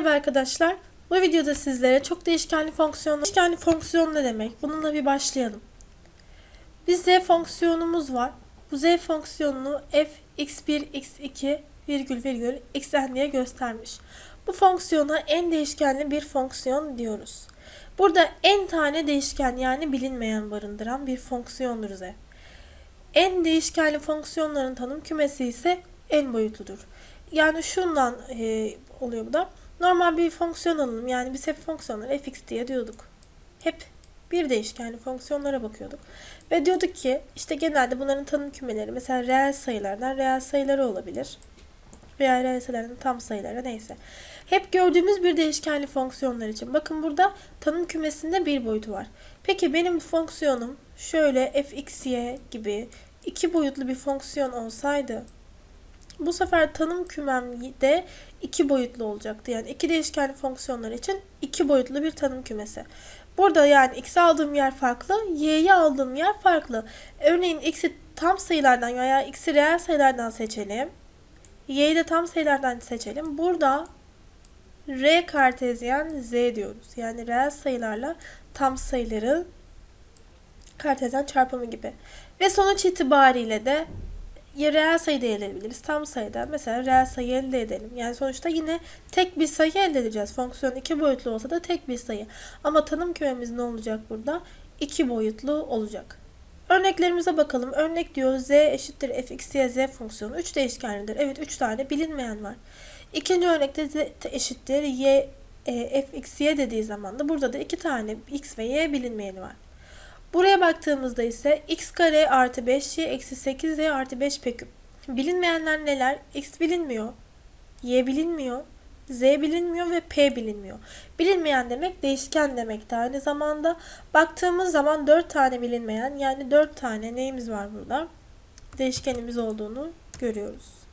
Merhaba arkadaşlar. Bu videoda sizlere çok değişkenli fonksiyon, değişkenli fonksiyon ne demek? Bununla bir başlayalım. Bir z fonksiyonumuz var. Bu z fonksiyonunu f x1 x2 virgül virgül xn diye göstermiş. Bu fonksiyona en değişkenli bir fonksiyon diyoruz. Burada en tane değişken yani bilinmeyen barındıran bir fonksiyondur z. En değişkenli fonksiyonların tanım kümesi ise en boyutludur. Yani şundan e, oluyor bu da. Normal bir fonksiyon alalım. Yani biz hep fonksiyonlara fx diye diyorduk. Hep bir değişkenli fonksiyonlara bakıyorduk. Ve diyorduk ki işte genelde bunların tanım kümeleri mesela reel sayılardan reel sayıları olabilir. Veya reel sayıların tam sayıları neyse. Hep gördüğümüz bir değişkenli fonksiyonlar için. Bakın burada tanım kümesinde bir boyutu var. Peki benim fonksiyonum şöyle fxy gibi iki boyutlu bir fonksiyon olsaydı bu sefer tanım kümem de iki boyutlu olacaktı. Yani iki değişkenli fonksiyonlar için iki boyutlu bir tanım kümesi. Burada yani x'i aldığım yer farklı, y'yi aldığım yer farklı. Örneğin x'i tam sayılardan veya x'i reel sayılardan seçelim. y'yi de tam sayılardan seçelim. Burada r kartezyen z diyoruz. Yani reel sayılarla tam sayıları kartezyen çarpımı gibi. Ve sonuç itibariyle de ya reel sayı da elde edebiliriz. Tam sayıda mesela reel sayı elde edelim. Yani sonuçta yine tek bir sayı elde edeceğiz. Fonksiyon iki boyutlu olsa da tek bir sayı. Ama tanım kümemiz ne olacak burada? İki boyutlu olacak. Örneklerimize bakalım. Örnek diyor z eşittir fx, y, z fonksiyonu 3 değişkenlidir. Evet 3 tane bilinmeyen var. İkinci örnekte z eşittir y e, fx, y dediği zaman da burada da iki tane x ve y bilinmeyeni var. Buraya baktığımızda ise x kare artı 5y eksi 8y artı 5 p. Bilinmeyenler neler? x bilinmiyor, y bilinmiyor, z bilinmiyor ve p bilinmiyor. Bilinmeyen demek değişken demek de aynı zamanda. Baktığımız zaman 4 tane bilinmeyen yani 4 tane neyimiz var burada? Değişkenimiz olduğunu görüyoruz.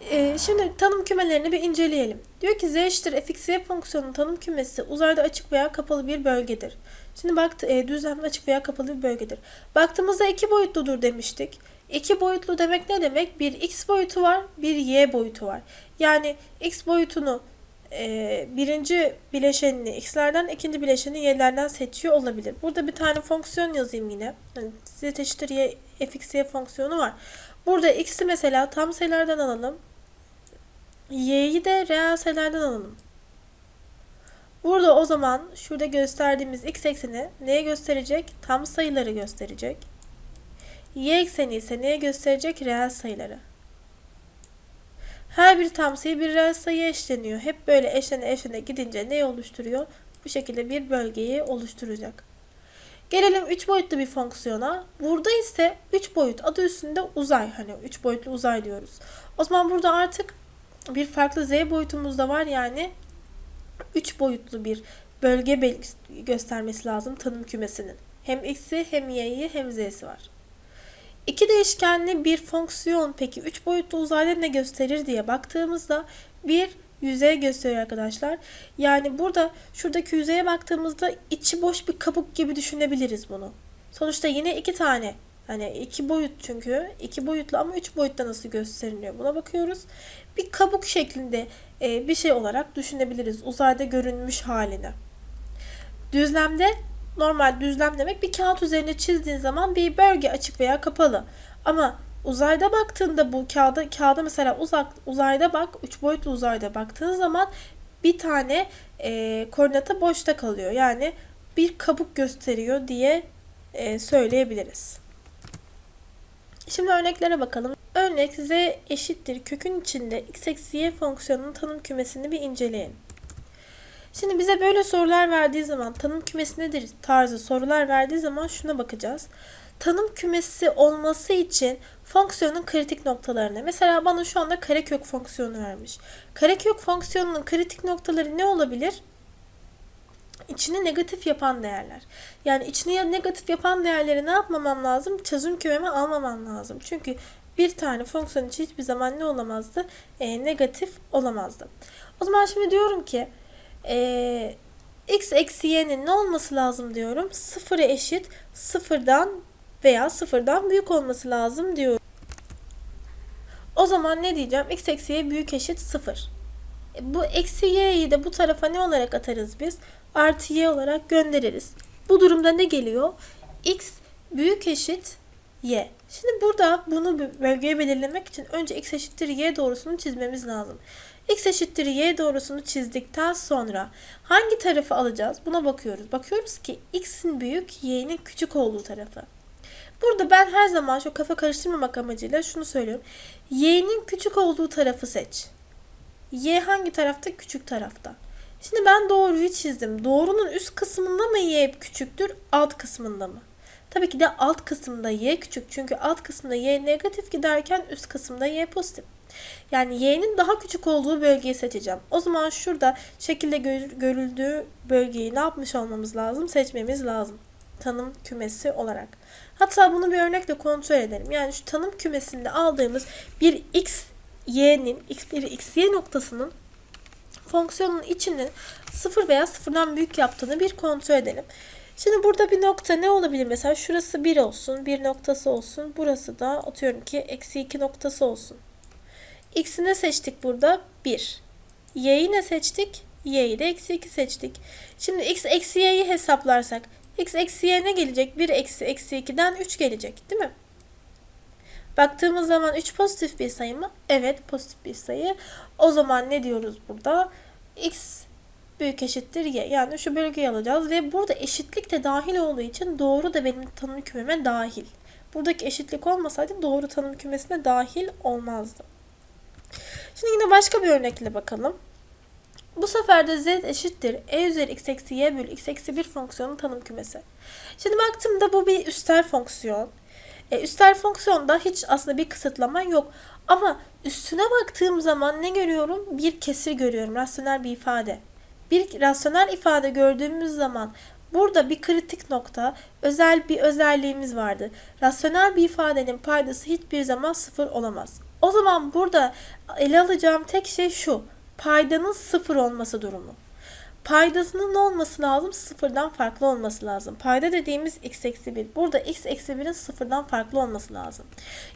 Ee, şimdi tanım kümelerini bir inceleyelim. Diyor ki z eşittir fx y fonksiyonunun tanım kümesi uzayda açık veya kapalı bir bölgedir. Şimdi baktı e, düzlemde açık veya kapalı bir bölgedir. Baktığımızda iki boyutludur demiştik. İki boyutlu demek ne demek? Bir x boyutu var, bir y boyutu var. Yani x boyutunu e, birinci bileşenini x'lerden, ikinci bileşenini y'lerden seçiyor olabilir. Burada bir tane fonksiyon yazayım yine. Yani z eşittir y fx y fonksiyonu var. Burada x'i mesela tam sayılardan alalım. Y'yi de reel sayılardan alalım. Burada o zaman şurada gösterdiğimiz x ekseni neye gösterecek? Tam sayıları gösterecek. Y ekseni ise neye gösterecek? Reel sayıları. Her bir tam sayı bir reel sayıya eşleniyor. Hep böyle eşlene eşlene gidince ne oluşturuyor? Bu şekilde bir bölgeyi oluşturacak. Gelelim 3 boyutlu bir fonksiyona. Burada ise 3 boyut adı üstünde uzay. Hani 3 boyutlu uzay diyoruz. O zaman burada artık bir farklı z boyutumuz da var. Yani 3 boyutlu bir bölge göstermesi lazım tanım kümesinin. Hem x'i hem y'yi hem z'si var. İki değişkenli bir fonksiyon peki 3 boyutlu uzayda ne gösterir diye baktığımızda bir yüzey gösteriyor arkadaşlar. Yani burada şuradaki yüzeye baktığımızda içi boş bir kabuk gibi düşünebiliriz bunu. Sonuçta yine iki tane hani iki boyut çünkü iki boyutlu ama üç boyutta nasıl gösteriliyor buna bakıyoruz. Bir kabuk şeklinde e, bir şey olarak düşünebiliriz uzayda görünmüş halini. Düzlemde normal düzlem demek bir kağıt üzerine çizdiğin zaman bir bölge açık veya kapalı. Ama uzayda baktığında bu kağıda kağıda mesela uzak uzayda bak üç boyutlu uzayda baktığın zaman bir tane e, koordinata boşta kalıyor. Yani bir kabuk gösteriyor diye e, söyleyebiliriz. Şimdi örneklere bakalım. Örnek z eşittir kökün içinde x eksi y fonksiyonunun tanım kümesini bir inceleyelim. Şimdi bize böyle sorular verdiği zaman tanım kümesi nedir tarzı sorular verdiği zaman şuna bakacağız. Tanım kümesi olması için fonksiyonun kritik noktalarını. Mesela bana şu anda karekök fonksiyonu vermiş. Karekök fonksiyonunun kritik noktaları ne olabilir? İçini negatif yapan değerler. Yani içini negatif yapan değerleri ne yapmamam lazım? Çözüm kümeme almamam lazım. Çünkü bir tane fonksiyon için hiçbir zaman ne olamazdı? E, negatif olamazdı. O zaman şimdi diyorum ki e, x eksi y'nin ne olması lazım diyorum. Sıfıra eşit sıfırdan veya sıfırdan büyük olması lazım diyorum. O zaman ne diyeceğim? x eksi y büyük eşit 0. E, Bu eksi y'yi de bu tarafa ne olarak atarız biz? Artı y olarak göndeririz. Bu durumda ne geliyor? x büyük eşit y. Şimdi burada bunu bölgeye belirlemek için önce x eşittir y doğrusunu çizmemiz lazım. X eşittir y doğrusunu çizdikten sonra hangi tarafı alacağız? Buna bakıyoruz. Bakıyoruz ki x'in büyük, y'nin küçük olduğu tarafı. Burada ben her zaman şu kafa karıştırmamak amacıyla şunu söylüyorum. Y'nin küçük olduğu tarafı seç. Y hangi tarafta? Küçük tarafta. Şimdi ben doğruyu çizdim. Doğrunun üst kısmında mı y küçüktür, alt kısmında mı? Tabii ki de alt kısımda y küçük. Çünkü alt kısımda y negatif giderken üst kısımda y pozitif. Yani y'nin daha küçük olduğu bölgeyi seçeceğim. O zaman şurada şekilde gör- görüldüğü bölgeyi ne yapmış olmamız lazım? Seçmemiz lazım. Tanım kümesi olarak. Hatta bunu bir örnekle kontrol edelim. Yani şu tanım kümesinde aldığımız bir x y'nin x1 x y noktasının fonksiyonun içinin sıfır veya sıfırdan büyük yaptığını bir kontrol edelim. Şimdi burada bir nokta ne olabilir? Mesela şurası 1 olsun, 1 noktası olsun. Burası da atıyorum ki eksi 2 noktası olsun. X'i ne seçtik burada? 1. Y'yi ne seçtik? Y'yi de eksi 2 seçtik. Şimdi x eksi y'yi hesaplarsak x eksi y ne gelecek? 1 eksi eksi 2'den 3 gelecek değil mi? Baktığımız zaman 3 pozitif bir sayı mı? Evet pozitif bir sayı. O zaman ne diyoruz burada? x büyük eşittir y. Yani şu bölgeyi alacağız ve burada eşitlik de dahil olduğu için doğru da benim tanım kümeme dahil. Buradaki eşitlik olmasaydı doğru tanım kümesine dahil olmazdı. Şimdi yine başka bir örnekle bakalım. Bu sefer de z eşittir e üzeri x eksi y bölü x eksi 1 fonksiyonun tanım kümesi. Şimdi baktığımda bu bir üstel fonksiyon. E, üstel fonksiyonda hiç aslında bir kısıtlama yok. Ama üstüne baktığım zaman ne görüyorum? Bir kesir görüyorum. Rasyonel bir ifade. Bir rasyonel ifade gördüğümüz zaman burada bir kritik nokta, özel bir özelliğimiz vardı. Rasyonel bir ifadenin paydası hiçbir zaman sıfır olamaz. O zaman burada ele alacağım tek şey şu. Paydanın sıfır olması durumu. Paydasının ne olması lazım? Sıfırdan farklı olması lazım. Payda dediğimiz x eksi 1. Burada x eksi 1'in sıfırdan farklı olması lazım.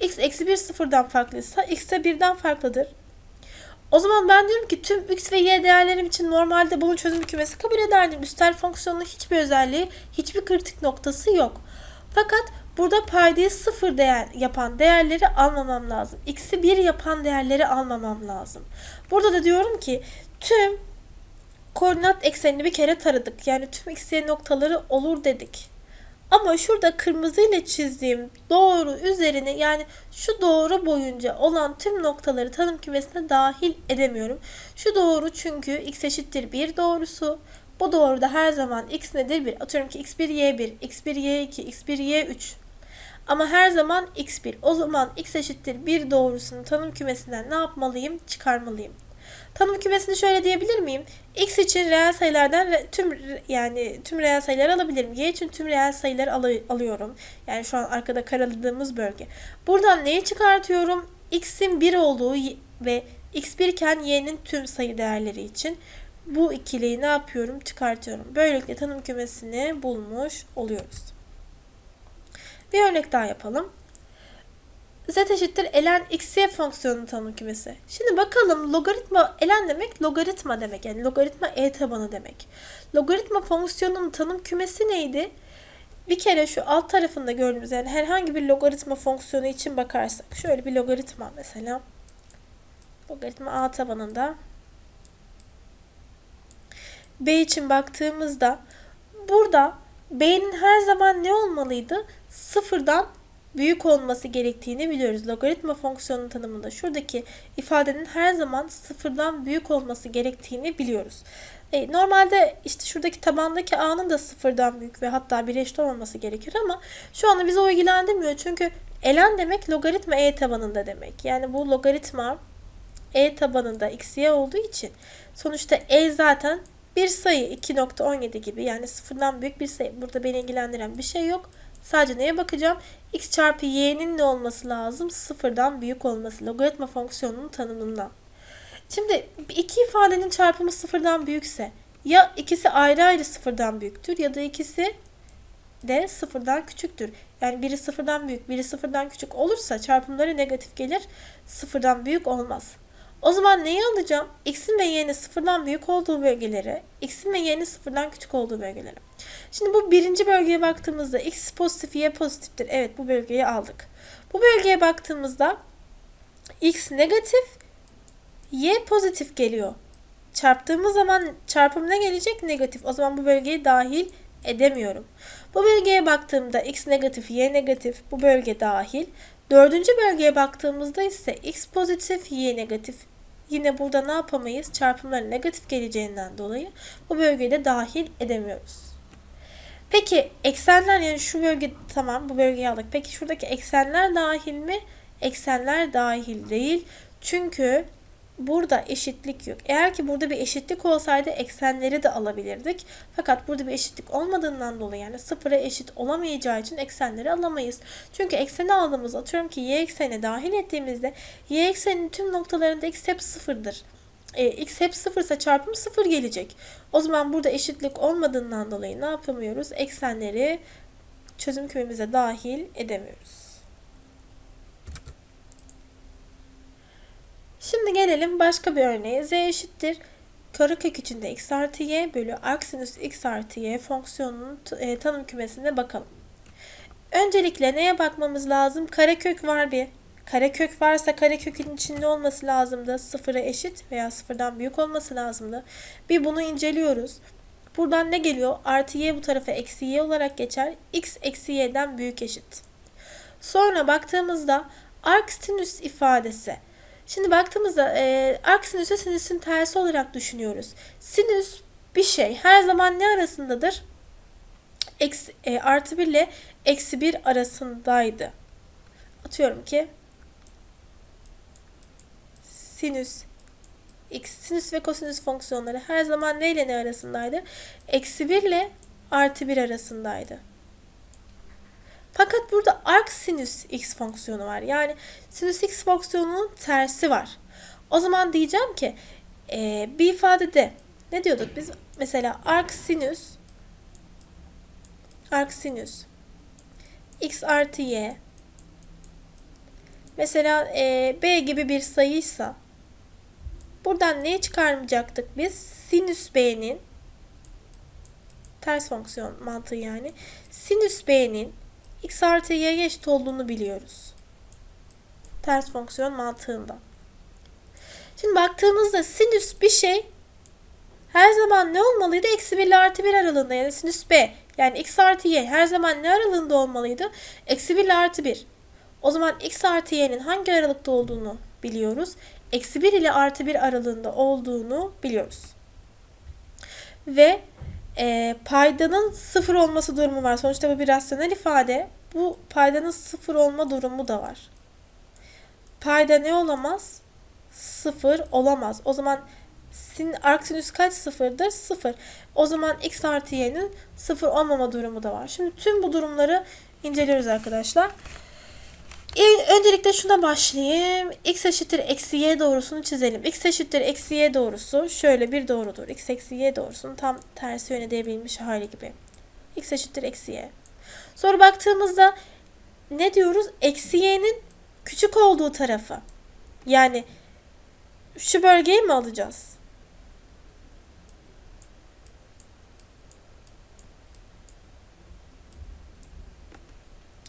x eksi 1 sıfırdan farklıysa x de 1'den farklıdır. O zaman ben diyorum ki tüm x ve y değerlerim için normalde bunun çözüm kümesi kabul ederdim. Üstel fonksiyonun hiçbir özelliği, hiçbir kritik noktası yok. Fakat burada paydayı sıfır değer yapan değerleri almamam lazım. X'i 1 yapan değerleri almamam lazım. Burada da diyorum ki tüm koordinat eksenini bir kere taradık. Yani tüm x y noktaları olur dedik. Ama şurada kırmızı ile çizdiğim doğru üzerine yani şu doğru boyunca olan tüm noktaları tanım kümesine dahil edemiyorum. Şu doğru çünkü x eşittir 1 doğrusu. Bu doğruda her zaman x nedir 1. Atıyorum ki x1 y1, x1 y2, x1 y3. Ama her zaman x1. O zaman x eşittir 1 doğrusunu tanım kümesinden ne yapmalıyım? Çıkarmalıyım. Tanım kümesini şöyle diyebilir miyim? X için reel sayılardan re- tüm yani tüm reel sayıları alabilirim. Y için tüm reel sayıları alı- alıyorum. Yani şu an arkada karaladığımız bölge. Buradan neyi çıkartıyorum? X'in 1 olduğu ve x1 iken y'nin tüm sayı değerleri için bu ikiliyi ne yapıyorum? Çıkartıyorum. Böylelikle tanım kümesini bulmuş oluyoruz. Bir örnek daha yapalım z eşittir ln xy fonksiyonunun tanım kümesi. Şimdi bakalım logaritma ln demek logaritma demek. Yani logaritma e tabanı demek. Logaritma fonksiyonunun tanım kümesi neydi? Bir kere şu alt tarafında gördüğümüz yani herhangi bir logaritma fonksiyonu için bakarsak. Şöyle bir logaritma mesela. Logaritma a tabanında. b için baktığımızda burada b'nin her zaman ne olmalıydı? Sıfırdan büyük olması gerektiğini biliyoruz. Logaritma fonksiyonunun tanımında şuradaki ifadenin her zaman sıfırdan büyük olması gerektiğini biliyoruz. E, normalde işte şuradaki tabandaki a'nın da sıfırdan büyük ve hatta bir eşit olmaması gerekir ama şu anda bizi o ilgilendirmiyor. Çünkü ln demek logaritma e tabanında demek. Yani bu logaritma e tabanında x y olduğu için sonuçta e zaten bir sayı 2.17 gibi yani sıfırdan büyük bir sayı. Burada beni ilgilendiren bir şey yok. Sadece neye bakacağım? x çarpı y'nin ne olması lazım? Sıfırdan büyük olması. Logaritma fonksiyonunun tanımından. Şimdi iki ifadenin çarpımı sıfırdan büyükse ya ikisi ayrı ayrı sıfırdan büyüktür ya da ikisi de sıfırdan küçüktür. Yani biri sıfırdan büyük, biri sıfırdan küçük olursa çarpımları negatif gelir. Sıfırdan büyük olmaz. O zaman neyi alacağım? X'in ve y'nin sıfırdan büyük olduğu bölgeleri, x'in ve y'nin sıfırdan küçük olduğu bölgeleri. Şimdi bu birinci bölgeye baktığımızda x pozitif, y pozitiftir. Evet bu bölgeyi aldık. Bu bölgeye baktığımızda x negatif, y pozitif geliyor. Çarptığımız zaman çarpım ne gelecek? Negatif. O zaman bu bölgeyi dahil edemiyorum. Bu bölgeye baktığımda x negatif, y negatif bu bölge dahil. Dördüncü bölgeye baktığımızda ise x pozitif, y negatif. Yine burada ne yapamayız? Çarpımların negatif geleceğinden dolayı bu bölgeyi de dahil edemiyoruz. Peki eksenler yani şu bölge tamam bu bölgeyi aldık. Peki şuradaki eksenler dahil mi? Eksenler dahil değil. Çünkü burada eşitlik yok. Eğer ki burada bir eşitlik olsaydı eksenleri de alabilirdik. Fakat burada bir eşitlik olmadığından dolayı yani sıfıra eşit olamayacağı için eksenleri alamayız. Çünkü ekseni aldığımız atıyorum ki y ekseni dahil ettiğimizde y ekseninin tüm noktalarında x hep sıfırdır. E, x hep sıfırsa çarpım sıfır gelecek. O zaman burada eşitlik olmadığından dolayı ne yapamıyoruz? Eksenleri çözüm kümemize dahil edemiyoruz. Şimdi gelelim başka bir örneğe. z eşittir karekök içinde x artı y bölü arcsinüs x artı y fonksiyonunun e, tanım kümesine bakalım. Öncelikle neye bakmamız lazım? Karekök var bir. Karekök varsa karekökün içinde olması lazımdı. Sıfıra eşit veya sıfırdan büyük olması lazımdı. Bir bunu inceliyoruz. Buradan ne geliyor? Artı y bu tarafa eksi y olarak geçer. x eksi y'den büyük eşit. Sonra baktığımızda arcsinüs ifadesi. Şimdi baktığımızda e, arcsinüsü sinüsün tersi olarak düşünüyoruz. Sinüs bir şey her zaman ne arasındadır? Eksi, e, artı 1 ile eksi 1 arasındaydı. Atıyorum ki sinüs x sinüs ve kosinüs fonksiyonları her zaman ne ile ne arasındaydı? Eksi 1 ile artı 1 arasındaydı. Fakat burada arc sinüs x fonksiyonu var. Yani sinüs x fonksiyonunun tersi var. O zaman diyeceğim ki e, bir ifadede ne diyorduk biz? Mesela arc sinüs arc sinüs x artı y mesela e, b gibi bir sayıysa buradan neyi çıkarmayacaktık biz? Sinüs b'nin ters fonksiyon mantığı yani. Sinüs b'nin x artı y'ye eşit olduğunu biliyoruz. Ters fonksiyon mantığında. Şimdi baktığımızda sinüs bir şey her zaman ne olmalıydı? Eksi 1 ile artı 1 aralığında yani sinüs b. Yani x artı y her zaman ne aralığında olmalıydı? Eksi 1 ile artı 1. O zaman x artı y'nin hangi aralıkta olduğunu biliyoruz. Eksi 1 ile artı 1 aralığında olduğunu biliyoruz. Ve e, paydanın sıfır olması durumu var. Sonuçta bu bir rasyonel ifade. Bu paydanın sıfır olma durumu da var. Payda ne olamaz? Sıfır olamaz. O zaman sin arksinüs kaç sıfırdır? Sıfır. O zaman x artı y'nin sıfır olmama durumu da var. Şimdi tüm bu durumları inceliyoruz arkadaşlar. Öncelikle şuna başlayayım. x eşittir eksi y doğrusunu çizelim. x eşittir eksi y doğrusu şöyle bir doğrudur. x eksi y doğrusunun tam tersi yöne devrilmiş hali gibi. x eşittir eksi y. Sonra baktığımızda ne diyoruz? Eksi y'nin küçük olduğu tarafı. Yani şu bölgeyi mi alacağız?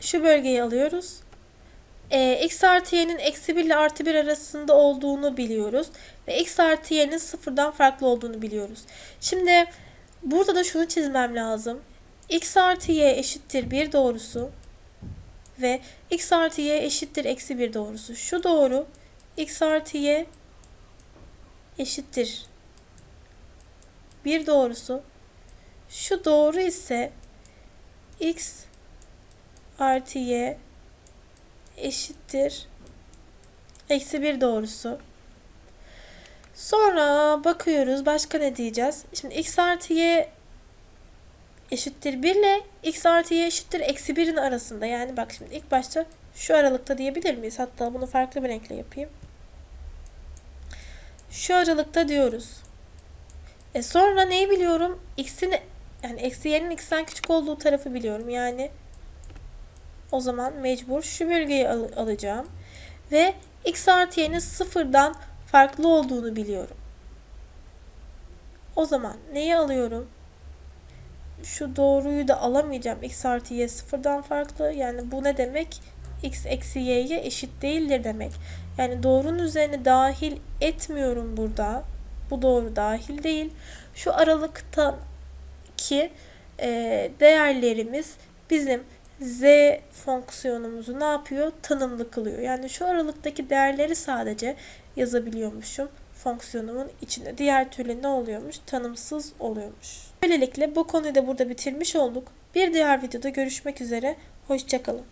Şu bölgeyi alıyoruz e, x artı y'nin eksi 1 ile artı 1 arasında olduğunu biliyoruz. Ve x artı y'nin sıfırdan farklı olduğunu biliyoruz. Şimdi burada da şunu çizmem lazım. x artı y eşittir 1 doğrusu ve x artı y eşittir eksi 1 doğrusu. Şu doğru x artı y eşittir 1 doğrusu. Şu doğru ise x artı y eşittir. Eksi bir doğrusu. Sonra bakıyoruz başka ne diyeceğiz? Şimdi x artı y eşittir 1 ile x artı y eşittir eksi 1'in arasında. Yani bak şimdi ilk başta şu aralıkta diyebilir miyiz? Hatta bunu farklı bir renkle yapayım. Şu aralıkta diyoruz. E sonra neyi biliyorum? x'in yani eksi y'nin x'ten küçük olduğu tarafı biliyorum. Yani o zaman mecbur şu bölgeyi al- alacağım. Ve x artı y'nin sıfırdan farklı olduğunu biliyorum. O zaman neyi alıyorum? Şu doğruyu da alamayacağım. x artı y sıfırdan farklı. Yani bu ne demek? x eksi y'ye eşit değildir demek. Yani doğrunun üzerine dahil etmiyorum burada. Bu doğru dahil değil. Şu aralıktaki e, değerlerimiz bizim z fonksiyonumuzu ne yapıyor? Tanımlı kılıyor. Yani şu aralıktaki değerleri sadece yazabiliyormuşum fonksiyonumun içinde. Diğer türlü ne oluyormuş? Tanımsız oluyormuş. Böylelikle bu konuyu da burada bitirmiş olduk. Bir diğer videoda görüşmek üzere. Hoşçakalın.